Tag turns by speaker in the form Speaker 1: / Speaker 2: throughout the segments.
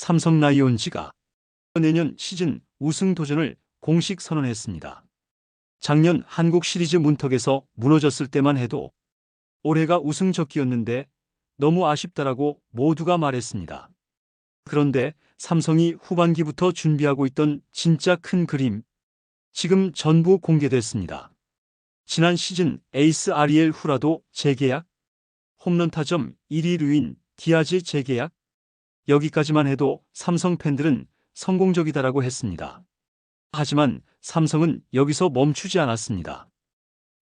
Speaker 1: 삼성 라이온즈가 내년 시즌 우승 도전을 공식 선언했습니다. 작년 한국 시리즈 문턱에서 무너졌을 때만 해도 올해가 우승 적기였는데 너무 아쉽다라고 모두가 말했습니다. 그런데 삼성이 후반기부터 준비하고 있던 진짜 큰 그림, 지금 전부 공개됐습니다. 지난 시즌 에이스 아리엘 후라도 재계약, 홈런 타점 1위 루인 디아즈 재계약, 여기까지만 해도 삼성 팬들은 성공적이다라고 했습니다. 하지만 삼성은 여기서 멈추지 않았습니다.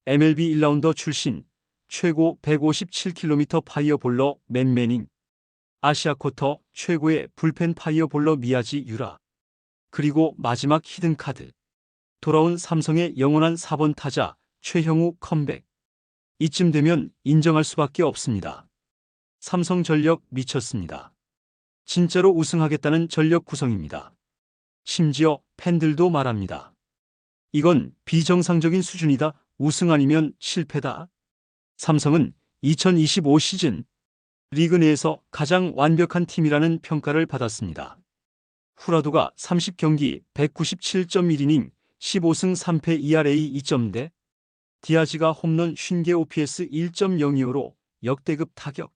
Speaker 1: MLB 1라운더 출신 최고 157km 파이어볼러 맨 매닝, 아시아 쿼터 최고의 불펜 파이어볼러 미야지 유라, 그리고 마지막 히든카드. 돌아온 삼성의 영원한 4번 타자 최형우 컴백. 이쯤 되면 인정할 수밖에 없습니다. 삼성전력 미쳤습니다. 진짜로 우승하겠다는 전력 구성입니다. 심지어 팬들도 말합니다. 이건 비정상적인 수준이다. 우승 아니면 실패다. 삼성은 2025 시즌 리그 내에서 가장 완벽한 팀이라는 평가를 받았습니다. 후라도가 30경기 197.1이닝 15승 3패 ERA 2점대, 디아지가 홈런 50개 OPS 1.02호로 역대급 타격,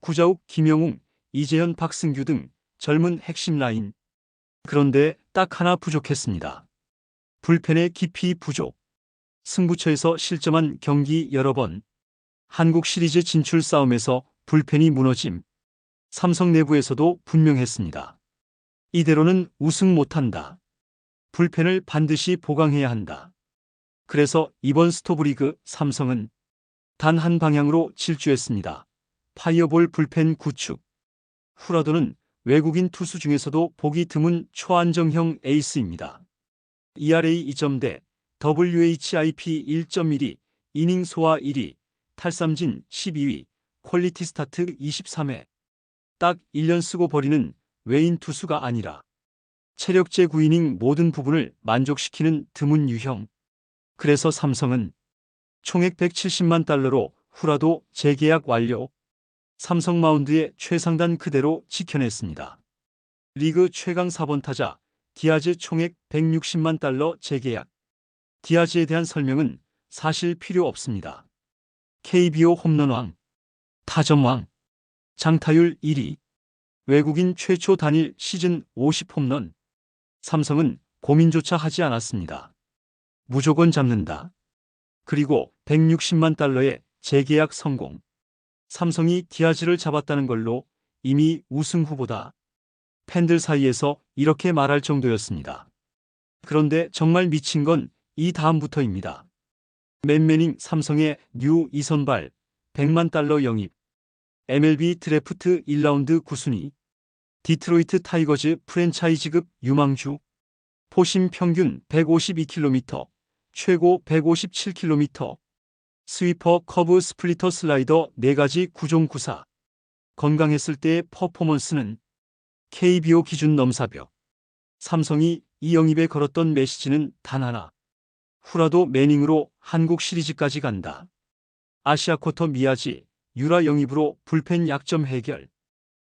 Speaker 1: 구자욱, 김영웅, 이재현, 박승규 등 젊은 핵심 라인. 그런데 딱 하나 부족했습니다. 불펜의 깊이 부족. 승부처에서 실점한 경기 여러 번. 한국 시리즈 진출 싸움에서 불펜이 무너짐. 삼성 내부에서도 분명했습니다. 이대로는 우승 못한다. 불펜을 반드시 보강해야 한다. 그래서 이번 스토브리그 삼성은 단 한 방향으로 질주했습니다. 파이어볼 불펜 구축. 후라도는 외국인 투수 중에서도 보기 드문 초안정형 에이스입니다. ERA 2점대, WHIP 1.12, 이닝 소화 1위, 탈삼진 12위, 퀄리티 스타트 23회. 딱 1년 쓰고 버리는 외인 투수가 아니라 체력제 9이닝 모든 부분을 만족시키는 드문 유형. 그래서 삼성은 총액 170만 달러로 후라도 재계약 완료. 삼성 마운드의 최상단 그대로 지켜냈습니다. 리그 최강 4번 타자 디아즈 총액 160만 달러 재계약. 디아즈에 대한 설명은 사실 필요 없습니다. KBO 홈런왕, 타점왕, 장타율 1위, 외국인 최초 단일 시즌 50 홈런. 삼성은 고민조차 하지 않았습니다. 무조건 잡는다. 그리고 160만 달러의 재계약 성공. 삼성이 디아즈를 잡았다는 걸로 이미 우승 후보다. 팬들 사이에서 이렇게 말할 정도였습니다. 그런데 정말 미친 건 이 다음부터입니다. 맨매닝 삼성의 뉴 이선발 100만 달러 영입. MLB 드래프트 1라운드 9순위. 디트로이트 타이거즈 프랜차이즈급 유망주. 포심 평균 152km, 최고 157km. 스위퍼 커브 스플리터 슬라이더 4가지 구종 구사. 건강했을 때의 퍼포먼스는 KBO 기준 넘사벽. 삼성이 이 영입에 걸었던 메시지는 단 하나. 후라도 매닝으로 한국 시리즈까지 간다. 아시아 쿼터 미야지, 유라 영입으로 불펜 약점 해결.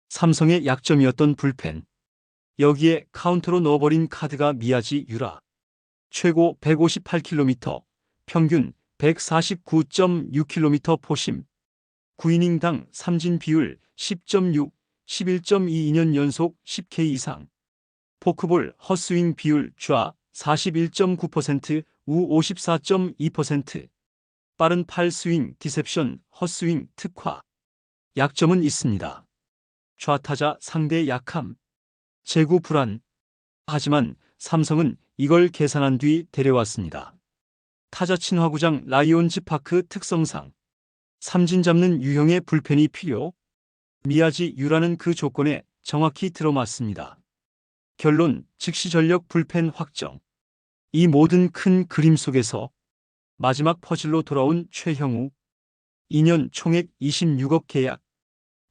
Speaker 1: 삼성의 약점이었던 불펜. 여기에 카운터로 넣어버린 카드가 미야지 유라. 최고 158km, 평균 149.6km 포심. 9이닝당 삼진 비율 10.6, 11.22년 연속 10K 이상. 포크볼 헛스윙 비율 좌 41.9%, 우 54.2%. 빠른 팔 스윙 디셉션 헛스윙 특화. 약점은 있습니다. 좌타자 상대 약함. 재구 불안. 하지만 삼성은 이걸 계산한 뒤 데려왔습니다. 타자 친화구장 라이온즈 파크 특성상 삼진 잡는 유형의 불펜이 필요. 미야지 유라는 그 조건에 정확히 들어맞습니다. 결론 즉시 전력 불펜 확정. 이 모든 큰 그림 속에서 마지막 퍼즐로 돌아온 최형우. 2년 총액 26억 계약.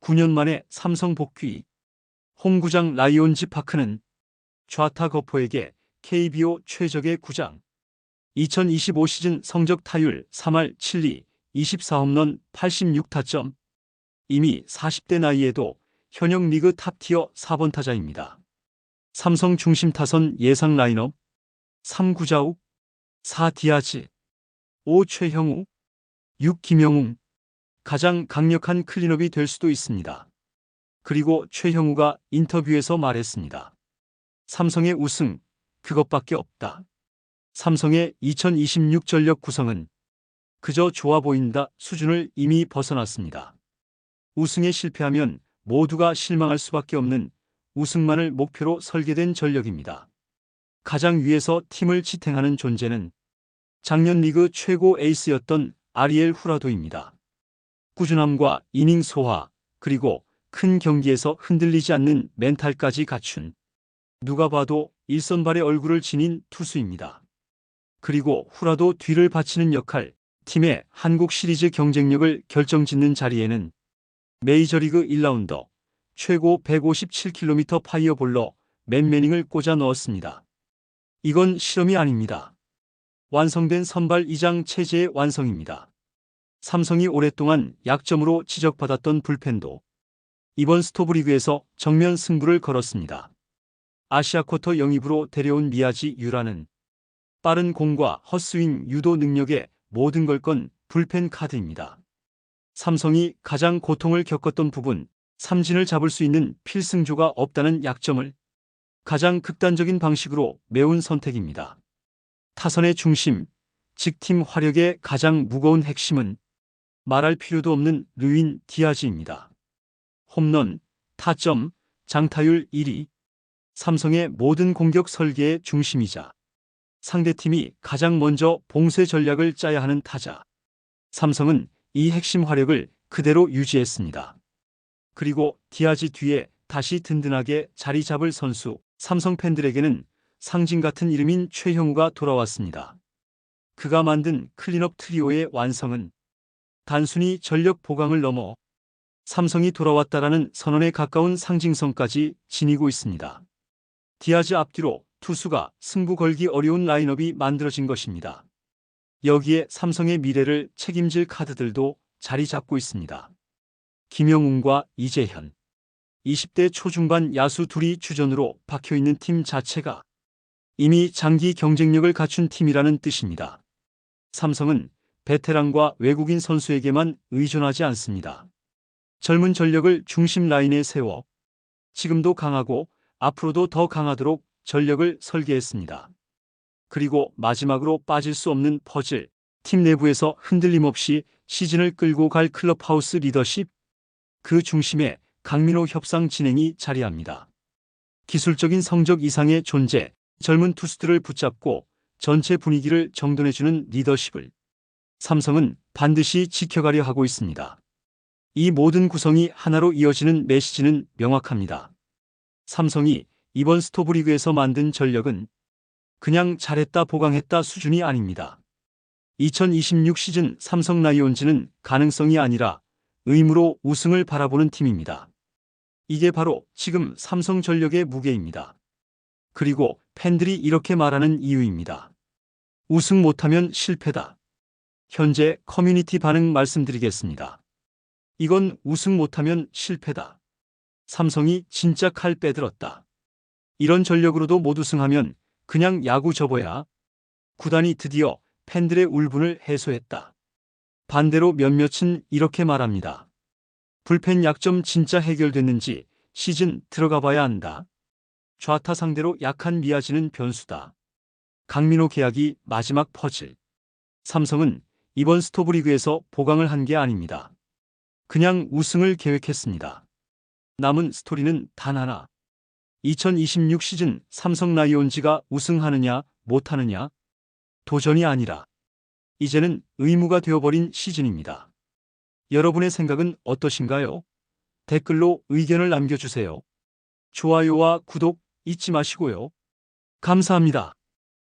Speaker 1: 9년 만에 삼성 복귀. 홈구장 라이온즈 파크는 좌타 거포에게 KBO 최적의 구장. 2025 시즌 성적 타율 3할 7리 24홈런 86타점. 이미 40대 나이에도 현역 리그 탑티어 4번 타자입니다. 삼성 중심 타선 예상 라인업 3 구자욱 4 디아즈 5 최형우 6 김영웅 가장 강력한 클린업이 될 수도 있습니다. 그리고 최형우가 인터뷰에서 말했습니다. 삼성의 우승 그것밖에 없다. 삼성의 2026 전력 구성은 그저 좋아 보인다 수준을 이미 벗어났습니다. 우승에 실패하면 모두가 실망할 수밖에 없는 우승만을 목표로 설계된 전력입니다. 가장 위에서 팀을 지탱하는 존재는 작년 리그 최고 에이스였던 아리엘 후라도입니다. 꾸준함과 이닝 소화, 그리고 큰 경기에서 흔들리지 않는 멘탈까지 갖춘 누가 봐도 일선발의 얼굴을 지닌 투수입니다. 그리고 후라도 뒤를 바치는 역할, 팀의 한국 시리즈 경쟁력을 결정짓는 자리에는 메이저리그 1라운더 최고 157km 파이어볼러 맨매닝을 꽂아 넣었습니다. 이건 실험이 아닙니다. 완성된 선발 이장 체제의 완성입니다. 삼성이 오랫동안 약점으로 지적받았던 불펜도 이번 스토브리그에서 정면 승부를 걸었습니다. 아시아 쿼터 영입으로 데려온 미야지 유라는 빠른 공과 헛스윙 유도 능력에 모든 걸 건 불펜 카드입니다. 삼성이 가장 고통을 겪었던 부분, 삼진을 잡을 수 있는 필승조가 없다는 약점을 가장 극단적인 방식으로 메운 선택입니다. 타선의 중심, 즉 팀 화력의 가장 무거운 핵심은 말할 필요도 없는 르윈 디아즈입니다. 홈런, 타점, 장타율 1위, 삼성의 모든 공격 설계의 중심이자 상대팀이 가장 먼저 봉쇄 전략을 짜야 하는 타자. 삼성은 이 핵심 화력을 그대로 유지했습니다. 그리고 디아즈 뒤에 다시 든든하게 자리 잡을 선수, 삼성 팬들에게는 상징 같은 이름인 최형우가 돌아왔습니다. 그가 만든 클린업 트리오의 완성은 단순히 전력 보강을 넘어 삼성이 돌아왔다라는 선언에 가까운 상징성까지 지니고 있습니다. 디아즈 앞뒤로 투수가 승부 걸기 어려운 라인업이 만들어진 것입니다. 여기에 삼성의 미래를 책임질 카드들도 자리 잡고 있습니다. 김영웅과 이재현. 20대 초중반 야수 둘이 주전으로 박혀있는 팀 자체가 이미 장기 경쟁력을 갖춘 팀이라는 뜻입니다. 삼성은 베테랑과 외국인 선수에게만 의존하지 않습니다. 젊은 전력을 중심 라인에 세워 지금도 강하고 앞으로도 더 강하도록 전력을 설계했습니다. 그리고 마지막으로 빠질 수 없는 퍼즐, 팀 내부에서 흔들림 없이 시즌을 끌고 갈 클럽하우스 리더십, 그 중심에 강민호 협상 진행이 자리합니다. 기술적인 성적 이상의 존재, 젊은 투수들을 붙잡고 전체 분위기를 정돈해주는 리더십을 삼성은 반드시 지켜가려 하고 있습니다. 이 모든 구성이 하나로 이어지는 메시지는 명확합니다. 삼성이 이번 스토브리그에서 만든 전력은 그냥 잘했다 보강했다 수준이 아닙니다. 2026 시즌 삼성 라이온즈는 가능성이 아니라 의무로 우승을 바라보는 팀입니다. 이게 바로 지금 삼성 전력의 무게입니다. 그리고 팬들이 이렇게 말하는 이유입니다. 우승 못하면 실패다. 현재 커뮤니티 반응 말씀드리겠습니다. 이건 우승 못하면 실패다. 삼성이 진짜 칼 빼들었다. 이런 전력으로도 못 우승하면 그냥 야구 접어야 구단이 드디어 팬들의 울분을 해소했다. 반대로 몇몇은 이렇게 말합니다. 불펜 약점 진짜 해결됐는지 시즌 들어가 봐야 한다. 좌타 상대로 약한 미아지는 변수다. 강민호 계약이 마지막 퍼즐. 삼성은 이번 스토브리그에서 보강을 한 게 아닙니다. 그냥 우승을 계획했습니다. 남은 스토리는 단 하나. 2026 시즌 삼성 라이온즈가 우승하느냐 못하느냐 도전이 아니라 이제는 의무가 되어버린 시즌입니다. 여러분의 생각은 어떠신가요? 댓글로 의견을 남겨주세요. 좋아요와 구독 잊지 마시고요. 감사합니다.